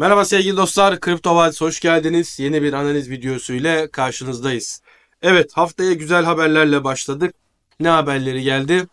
Merhaba sevgili dostlar, Kripto Vadisi hoş geldiniz. Yeni bir analiz videosu ile karşınızdayız. Evet, haftaya güzel haberlerle başladık. Ne haberleri geldi?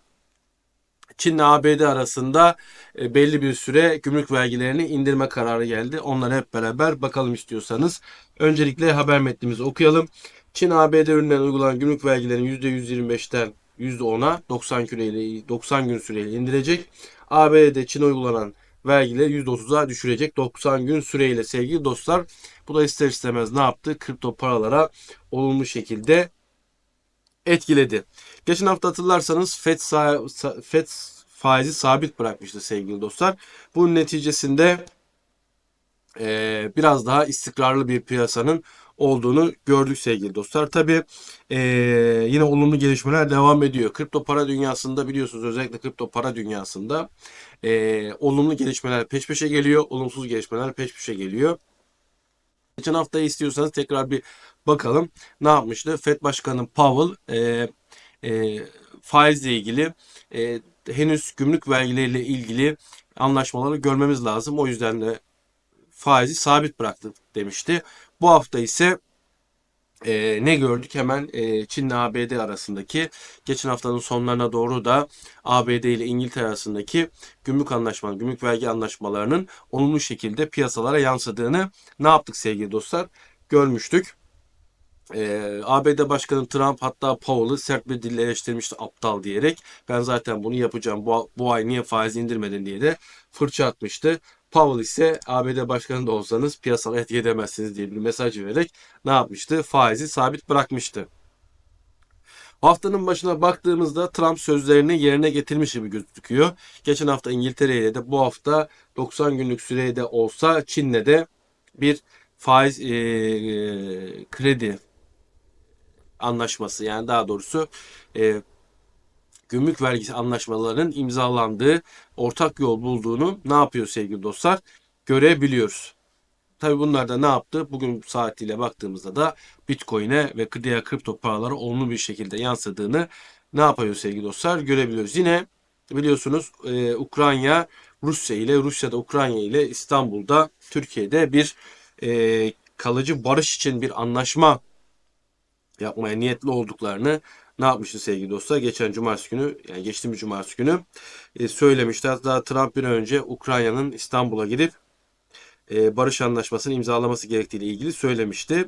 Çin ile ABD arasında e, belli bir süre gümrük vergilerini indirme kararı geldi. Onları hep beraber bakalım istiyorsanız. Öncelikle haber metnimizi okuyalım. Çin ABD ürünlerine uygulanan gümrük vergilerini %125'ten %10'a 90 süreyle 90 gün süreyle indirecek. ABD Çin'e uygulanan vergileri %30'a düşürecek 90 gün süreyle sevgili dostlar. Bu da ister istemez ne yaptı? Kripto paralara olumlu şekilde etkiledi. Geçen hafta hatırlarsanız FED, FED faizi sabit bırakmıştı sevgili dostlar. Bunun neticesinde biraz daha istikrarlı bir piyasanın olduğunu gördük sevgili dostlar. Tabi yine olumlu gelişmeler devam ediyor. Kripto para dünyasında biliyorsunuz özellikle kripto para dünyasında eee, olumlu gelişmeler peş peşe geliyor. Olumsuz gelişmeler peş peşe geliyor. Geçen haftayı istiyorsanız tekrar bir bakalım. Ne yapmıştı? FED Başkanı Powell e, e, faizle ilgili e, henüz gümrük vergileriyle ilgili anlaşmaları görmemiz lazım. O yüzden de faizi sabit bıraktık demişti. Bu hafta ise e, ne gördük? Hemen e, Çin ile ABD arasındaki geçen haftanın sonlarına doğru da ABD ile İngiltere arasındaki gümrük anlaşmaları, gümrük vergi anlaşmalarının olumlu şekilde piyasalara yansıdığını ne yaptık sevgili dostlar? Görmüştük. Ee, ABD Başkanı Trump hatta Powell'ı sert bir dille eleştirmişti aptal diyerek. Ben zaten bunu yapacağım. Bu, bu ay niye faiz indirmedin diye de fırça atmıştı. Powell ise ABD Başkanı da olsanız piyasalara etki edemezsiniz diye bir mesaj vererek ne yapmıştı? Faizi sabit bırakmıştı. Haftanın başına baktığımızda Trump sözlerini yerine getirmiş gibi gözüküyor. Geçen hafta İngiltere de bu hafta 90 günlük sürede olsa Çin'le de bir faiz e, kredi anlaşması yani daha doğrusu e, gümrük vergisi anlaşmalarının imzalandığı ortak yol bulduğunu ne yapıyor sevgili dostlar görebiliyoruz. Tabi bunlar da ne yaptı? Bugün saatiyle baktığımızda da Bitcoin'e ve diğer kripto paralara olumlu bir şekilde yansıdığını ne yapıyor sevgili dostlar görebiliyoruz. Yine biliyorsunuz e, Ukrayna Rusya ile Rusya'da Ukrayna ile İstanbul'da Türkiye'de bir e, kalıcı barış için bir anlaşma yapmaya niyetli olduklarını ne yapmıştı sevgili dostlar? Geçen cumartesi günü yani geçtiğimiz cumartesi günü e, söylemişti. Hatta Trump bir önce Ukrayna'nın İstanbul'a gidip e, barış anlaşmasını imzalaması gerektiğiyle ilgili söylemişti.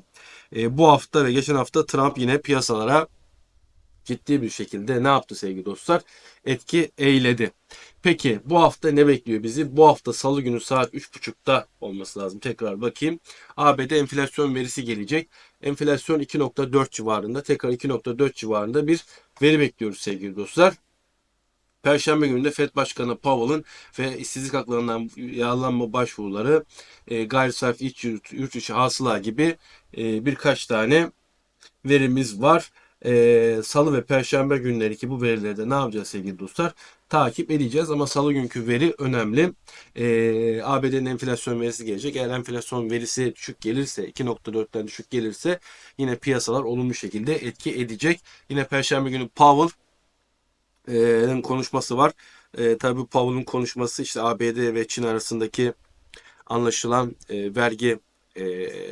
E, bu hafta ve geçen hafta Trump yine piyasalara ciddi bir şekilde ne yaptı sevgili dostlar? Etki eyledi. Peki bu hafta ne bekliyor bizi? Bu hafta salı günü saat 3.30'da olması lazım. Tekrar bakayım. ABD enflasyon verisi gelecek. Enflasyon 2.4 civarında. Tekrar 2.4 civarında bir veri bekliyoruz sevgili dostlar. Perşembe günü de FED Başkanı Powell'ın ve işsizlik haklarından yağlanma başvuruları, e, gayri safi iç yurt, yurt içi hasıla gibi e, birkaç tane verimiz var. E, Salı ve Perşembe günleri ki bu verileri de ne yapacağız sevgili dostlar? Takip edeceğiz ama Salı günkü veri önemli. E, ABD'nin enflasyon verisi gelecek. Eğer enflasyon verisi düşük gelirse 2.4'ten düşük gelirse yine piyasalar olumlu şekilde etki edecek. Yine Perşembe günü Powell e, konuşması var. E, tabii Powell'ın konuşması işte ABD ve Çin arasındaki anlaşılan e, vergi e,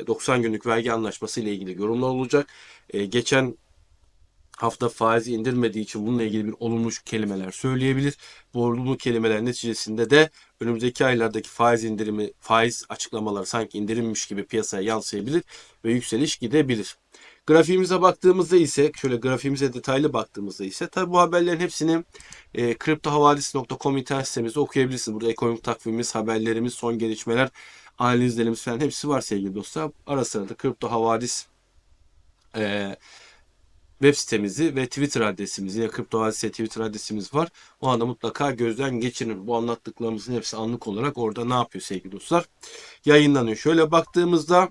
90 günlük vergi anlaşması ile ilgili yorumlar olacak. Geçen hafta faizi indirmediği için bununla ilgili bir olumlu kelimeler söyleyebilir. Bu olumlu kelimeler neticesinde de önümüzdeki aylardaki faiz indirimi, faiz açıklamaları sanki indirilmiş gibi piyasaya yansıyabilir ve yükseliş gidebilir. Grafiğimize baktığımızda ise şöyle grafiğimize detaylı baktığımızda ise tabi bu haberlerin hepsini e, kriptohavalis.com internet sitemizde okuyabilirsiniz. Burada ekonomik takvimimiz, haberlerimiz, son gelişmeler, analizlerimiz falan hepsi var sevgili dostlar. Ara sıra da kripto havalis e, web sitemizi ve Twitter adresimizi yine kripto hadise Twitter adresimiz var. O anda mutlaka gözden geçirin. Bu anlattıklarımızın hepsi anlık olarak orada ne yapıyor sevgili dostlar? Yayınlanıyor. Şöyle baktığımızda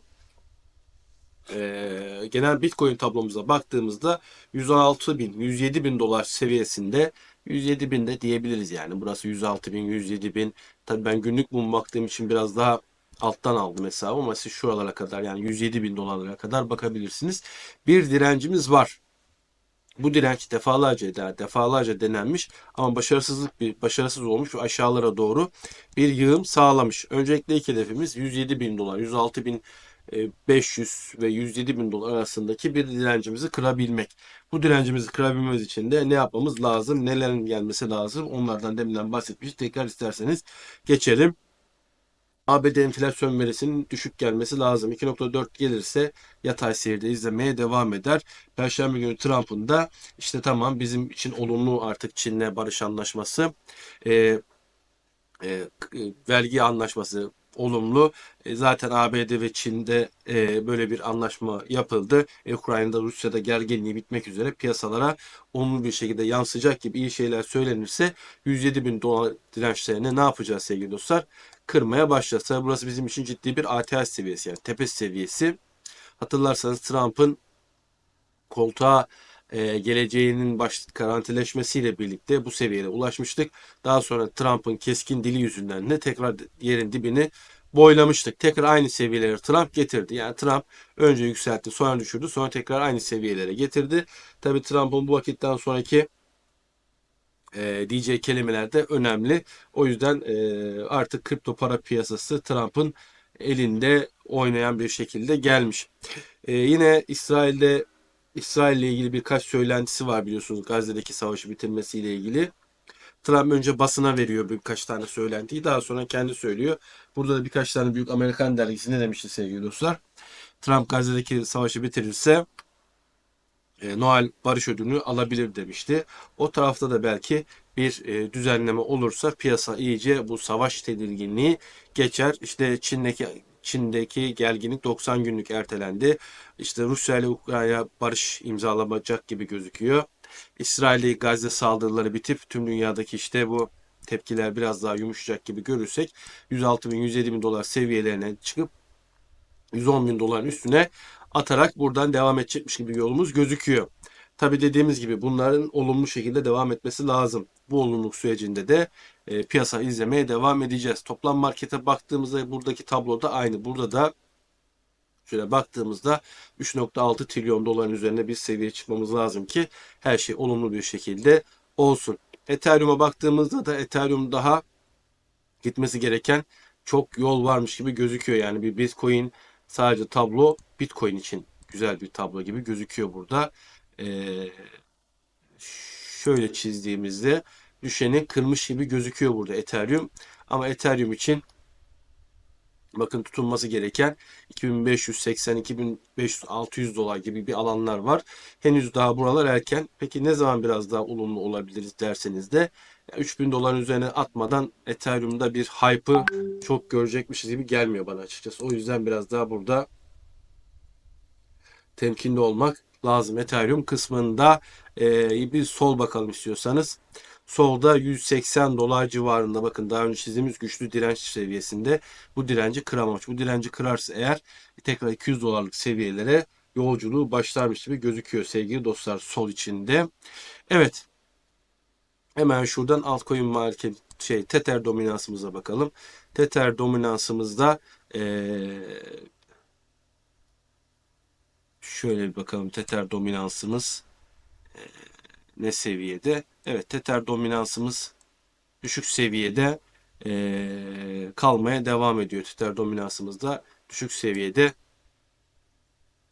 e, genel Bitcoin tablomuza baktığımızda 116 bin, 107 bin dolar seviyesinde 107 bin de diyebiliriz yani. Burası 106 bin, 107 bin. Tabii ben günlük mum baktığım için biraz daha alttan aldım hesabı ama siz şuralara kadar yani 107 bin dolarlara kadar bakabilirsiniz. Bir direncimiz var. Bu direnç defalarca eder, defalarca denenmiş ama başarısızlık bir başarısız olmuş ve aşağılara doğru bir yığım sağlamış. Öncelikle ilk hedefimiz 107 bin dolar, 106 bin 500 ve 107 bin dolar arasındaki bir direncimizi kırabilmek. Bu direncimizi kırabilmemiz için de ne yapmamız lazım, nelerin gelmesi lazım onlardan deminden bahsetmiş. Tekrar isterseniz geçelim. ABD enflasyon verisinin düşük gelmesi lazım. 2.4 gelirse yatay seyirde izlemeye devam eder. Perşembe günü Trump'ın da işte tamam bizim için olumlu artık Çin'le barış anlaşması, e, e, vergi anlaşması olumlu. E, zaten ABD ve Çin'de e, böyle bir anlaşma yapıldı. E, Ukrayna'da Rusya'da gerginliği bitmek üzere piyasalara olumlu bir şekilde yansıyacak gibi iyi şeyler söylenirse 107 bin dolar dirençlerini ne yapacağız sevgili dostlar? Kırmaya başlarsa burası bizim için ciddi bir ATH seviyesi yani tepe seviyesi. Hatırlarsanız Trump'ın koltuğa e, geleceğinin baş garantileşmesiyle birlikte bu seviyeye ulaşmıştık. Daha sonra Trump'ın keskin dili yüzünden de tekrar yerin dibini boylamıştık. Tekrar aynı seviyeleri Trump getirdi. Yani Trump önce yükseltti, sonra düşürdü, sonra tekrar aynı seviyelere getirdi. Tabii Trump'ın bu vakitten sonraki e, diyeceği kelimeler de önemli. O yüzden e, artık kripto para piyasası Trump'ın elinde oynayan bir şekilde gelmiş. E, yine İsrail'de İsrail ile ilgili birkaç söylentisi var biliyorsunuz Gazze'deki savaşı bitirmesiyle ilgili. Trump önce basına veriyor birkaç tane söylentiyi. Daha sonra kendi söylüyor. Burada da birkaç tane büyük Amerikan dergisi ne demişti sevgili dostlar? Trump Gazze'deki savaşı bitirirse e, Noel barış ödülünü alabilir demişti. O tarafta da belki bir e, düzenleme olursa piyasa iyice bu savaş tedirginliği geçer. İşte Çin'deki Çin'deki gerginlik 90 günlük ertelendi. İşte Rusya ile Ukrayna barış imzalanacak gibi gözüküyor. İsrail'e Gazze saldırıları bitip tüm dünyadaki işte bu tepkiler biraz daha yumuşayacak gibi görürsek 106 bin 107 bin dolar seviyelerine çıkıp 110 bin doların üstüne atarak buradan devam edecekmiş gibi yolumuz gözüküyor. Tabi dediğimiz gibi bunların olumlu şekilde devam etmesi lazım. Bu olumluluk sürecinde de e, piyasa izlemeye devam edeceğiz. Toplam markete baktığımızda buradaki tabloda aynı. Burada da şöyle baktığımızda 3.6 trilyon doların üzerine bir seviye çıkmamız lazım ki her şey olumlu bir şekilde olsun. Ethereum'a baktığımızda da Ethereum daha gitmesi gereken çok yol varmış gibi gözüküyor. Yani bir Bitcoin sadece tablo Bitcoin için güzel bir tablo gibi gözüküyor burada. Ee, şöyle çizdiğimizde düşeni kırmış gibi gözüküyor burada Ethereum. Ama Ethereum için bakın tutunması gereken 2580 2500 600 dolar gibi bir alanlar var. Henüz daha buralar erken. Peki ne zaman biraz daha olumlu olabiliriz derseniz de 3000 doların üzerine atmadan Ethereum'da bir hype'ı çok görecekmişiz gibi gelmiyor bana açıkçası. O yüzden biraz daha burada temkinli olmak lazım. Ethereum kısmında e, bir sol bakalım istiyorsanız. Solda 180 dolar civarında bakın daha önce çizdiğimiz güçlü direnç seviyesinde bu direnci kıramamış. Bu direnci kırarsa eğer tekrar 200 dolarlık seviyelere yolculuğu başlarmış gibi gözüküyor sevgili dostlar sol içinde. Evet. Hemen şuradan altcoin market şey Tether dominansımıza bakalım. Tether dominansımızda ee, şöyle bir bakalım Tether dominansımız ee, ne seviyede? Evet Tether dominansımız düşük seviyede e, kalmaya devam ediyor. Tether dominansımız da düşük seviyede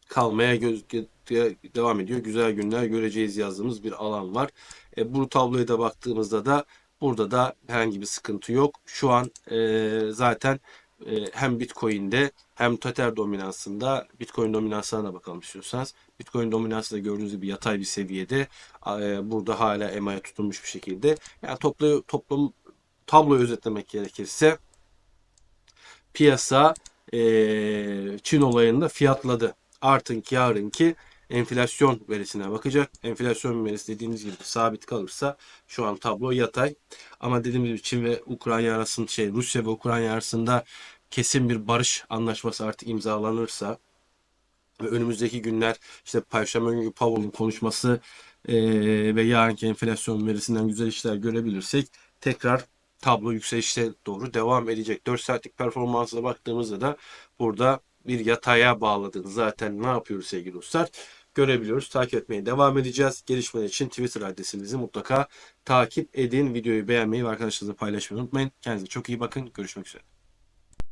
kalmaya devam ediyor. Güzel günler göreceğiz yazdığımız bir alan var. E, bu tabloya da baktığımızda da burada da herhangi bir sıkıntı yok. Şu an e, zaten e, hem Bitcoin'de hem Tether dominansında Bitcoin dominansına da bakalım istiyorsanız. Bitcoin dominansı da gördüğünüz gibi yatay bir seviyede. E, burada hala EMA'ya tutunmuş bir şekilde. Yani toplu, toplum tabloyu özetlemek gerekirse piyasa e, Çin olayında fiyatladı. Artınki yarınki enflasyon verisine bakacak. Enflasyon verisi dediğimiz gibi sabit kalırsa şu an tablo yatay. Ama dediğimiz gibi Çin ve Ukrayna arasında şey Rusya ve Ukrayna arasında kesin bir barış anlaşması artık imzalanırsa ve önümüzdeki günler işte Perşembe günü Powell'ın konuşması e, ve yarınki enflasyon verisinden güzel işler görebilirsek tekrar tablo yükselişe doğru devam edecek. 4 saatlik performansına baktığımızda da burada bir yataya bağladığını zaten ne yapıyoruz sevgili dostlar? görebiliyoruz. Takip etmeye devam edeceğiz. Gelişmeler için Twitter adresimizi mutlaka takip edin. Videoyu beğenmeyi ve arkadaşlarınızla paylaşmayı unutmayın. Kendinize çok iyi bakın. Görüşmek üzere.